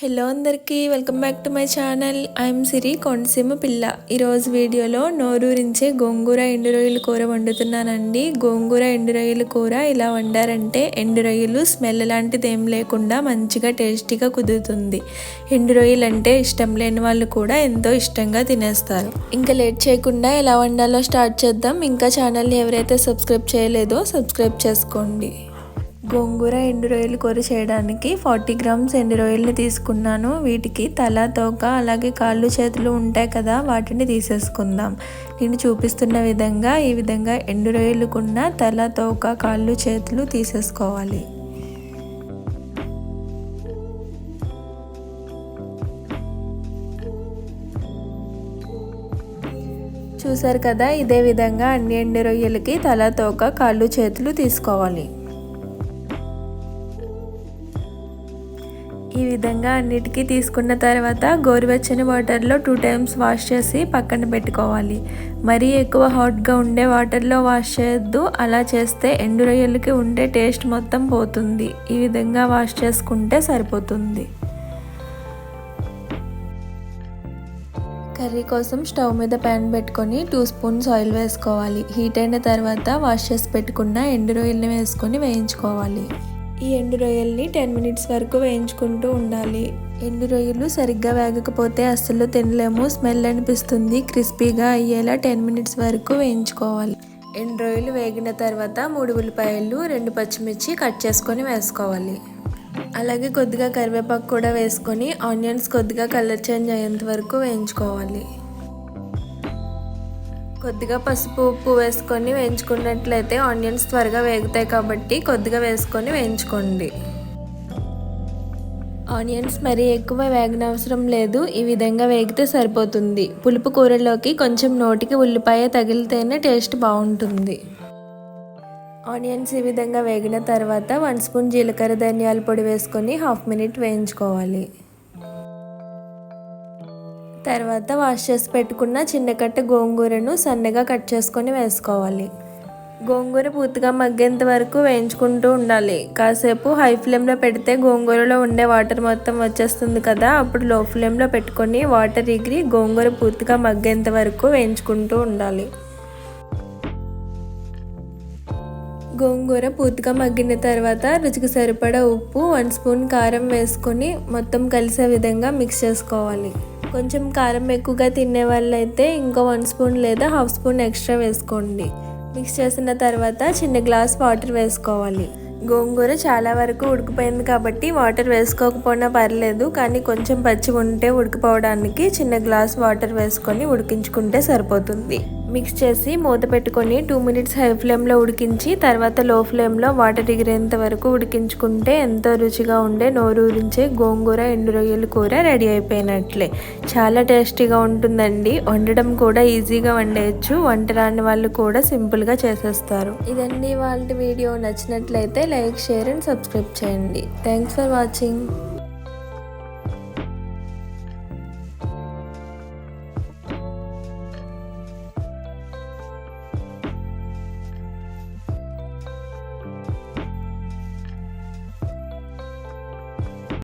Hello అందరికీ welcome back to my channel I'm Siri Kondaseema పిల్ల. ఈరోజు వీడియోలో నోరూరించే గోంగూర ఎండు రొయ్యల కూర వండుతున్నానండి. గోంగూర ఎండు రొయ్యల కూర ఇలా వండారంటే ఎండు రొయ్యలు స్మెల్ లాంటిది ఏం లేకుండా మంచిగా టేస్టీగా కుదురుతుంది. ఎండు రొయ్యలు అంటే ఇష్టం లేని వాళ్ళు కూడా ఎంతో ఇష్టంగా తినేస్తారు. ఇంకా లేట్ చేయకుండా ఎలా వండాలో స్టార్ట్ చేద్దాం. ఇంకా ఛానల్ని ఎవరైతే సబ్స్క్రైబ్ చేయలేదో సబ్స్క్రైబ్ చేసుకోండి. గోంగూర ఎండు రొయ్యలు కూర చేయడానికి ఫార్టీ గ్రామ్స్ ఎండు రొయ్యలని తీసుకున్నాను. వీటికి తల తోక అలాగే కాళ్ళు చేతులు ఉంటాయి కదా వాటిని తీసేసుకుందాం. నేను చూపిస్తున్న విధంగా ఈ విధంగా ఎండు రొయ్యలుకున్న తల తోక కాళ్ళు చేతులు తీసేసుకోవాలి. చూసారు కదా ఇదే విధంగా అన్ని ఎండు రొయ్యలకి తల తోక కాళ్ళు చేతులు తీసుకోవాలి. ఈ విధంగా అన్నిటికీ తీసుకున్న తర్వాత గోరువెచ్చని వాటర్లో టూ టైమ్స్ వాష్ చేసి పక్కన పెట్టుకోవాలి. మరీ ఎక్కువ హాట్గా ఉండే వాటర్లో వాష్ చేయొద్దు. అలా చేస్తే ఎండు రొయ్యలకి ఉండే టేస్ట్ మొత్తం పోతుంది. ఈ విధంగా వాష్ చేసుకుంటే సరిపోతుంది. కర్రీ కోసం స్టవ్ మీద ప్యాన్ పెట్టుకొని టూ స్పూన్స్ ఆయిల్ వేసుకోవాలి. హీట్ అయిన తర్వాత వాష్ చేసి పెట్టుకున్న ఎండు రొయ్యల్ని వేసుకొని వేయించుకోవాలి. ఈ ఎండు రొయ్యల్ని టెన్ మినిట్స్ వరకు వేయించుకుంటూ ఉండాలి. ఎండు రొయ్యలు సరిగ్గా వేగకపోతే అస్సలు తినలేము. స్మెల్ అనిపిస్తుంది. క్రిస్పీగా అయ్యేలా టెన్ మినిట్స్ వరకు వేయించుకోవాలి. ఎండు రొయ్యలు వేగిన తర్వాత మూడు ఉల్లిపాయలు రెండు పచ్చిమిర్చి కట్ చేసుకొని వేసుకోవాలి. అలాగే కొద్దిగా కరివేపాకు కూడా వేసుకొని ఆనియన్స్ కొద్దిగా కలర్ చేంజ్ అయ్యేంత వరకు వేయించుకోవాలి. కొద్దిగా పసుపు ఉప్పు వేసుకొని వేయించుకున్నట్లయితే ఆనియన్స్ త్వరగా వేగుతాయి కాబట్టి కొద్దిగా వేసుకొని వేయించుకోండి. ఆనియన్స్ మరీ ఎక్కువ వేగనవసరం లేదు. ఈ విధంగా వేగితే సరిపోతుంది. పులుపు కూరలోకి కొంచెం నోటికి ఉల్లిపాయ తగిలితేనే టేస్ట్ బాగుంటుంది. ఆనియన్స్ ఈ విధంగా వేగిన తర్వాత వన్ స్పూన్ జీలకర్ర ధనియాల పొడి వేసుకొని హాఫ్ మినిట్ వేయించుకోవాలి. తర్వాత వాష్ చేసి పెట్టుకున్న చిన్న కట్ట గోంగూరను సన్నగా కట్ చేసుకొని వేసుకోవాలి. గోంగూర పూర్తిగా మగ్గేంత వరకు వేయించుకుంటూ ఉండాలి. కాసేపు హై ఫ్లేమ్లో పెడితే గోంగూరలో ఉండే వాటర్ మొత్తం వచ్చేస్తుంది కదా అప్పుడు లో ఫ్లేమ్లో పెట్టుకొని వాటర్ ఎగిరి గోంగూర పూర్తిగా మగ్గేంత వరకు వేయించుకుంటూ ఉండాలి. గోంగూర పూర్తిగా మగ్గిన తర్వాత రుచికి సరిపడా ఉప్పు వన్ స్పూన్ కారం వేసుకొని మొత్తం కలిసే విధంగా మిక్స్ చేసుకోవాలి. కొంచెం కారం ఎక్కువగా తినే వాళ్ళైతే ఇంకో వన్ స్పూన్ లేదా హాఫ్ స్పూన్ ఎక్స్ట్రా వేసుకోండి. మిక్స్ చేసిన తర్వాత చిన్న గ్లాస్ వాటర్ వేసుకోవాలి. గోంగూర చాలా వరకు ఉడికిపోయింది కాబట్టి వాటర్ వేసుకోకపోయినా పర్లేదు కానీ కొంచెం పచ్చి ఉంటే ఉడికిపోవడానికి చిన్న గ్లాస్ వాటర్ వేసుకొని ఉడికించుకుంటే సరిపోతుంది. మిక్స్ చేసి మూత పెట్టుకొని టూ మినిట్స్ హై ఫ్లేమ్లో ఉడికించి తర్వాత లో ఫ్లేమ్లో వాటర్ ఎగిరేంత వరకు ఉడికించుకుంటే ఎంతో రుచిగా ఉండే నోరూరించే గోంగూర ఎండు రొయ్యల కూర రెడీ అయిపోయినట్లే. చాలా టేస్టీగా ఉంటుందండి. వండడం కూడా ఈజీగా వండేయచ్చు. వంట రాని వాళ్ళు కూడా సింపుల్గా చేసేస్తారు. ఇదండి వాళ్ళ వీడియో. నచ్చినట్లయితే లైక్ షేర్ అండ్ సబ్స్క్రైబ్ చేయండి. Thanks for watching.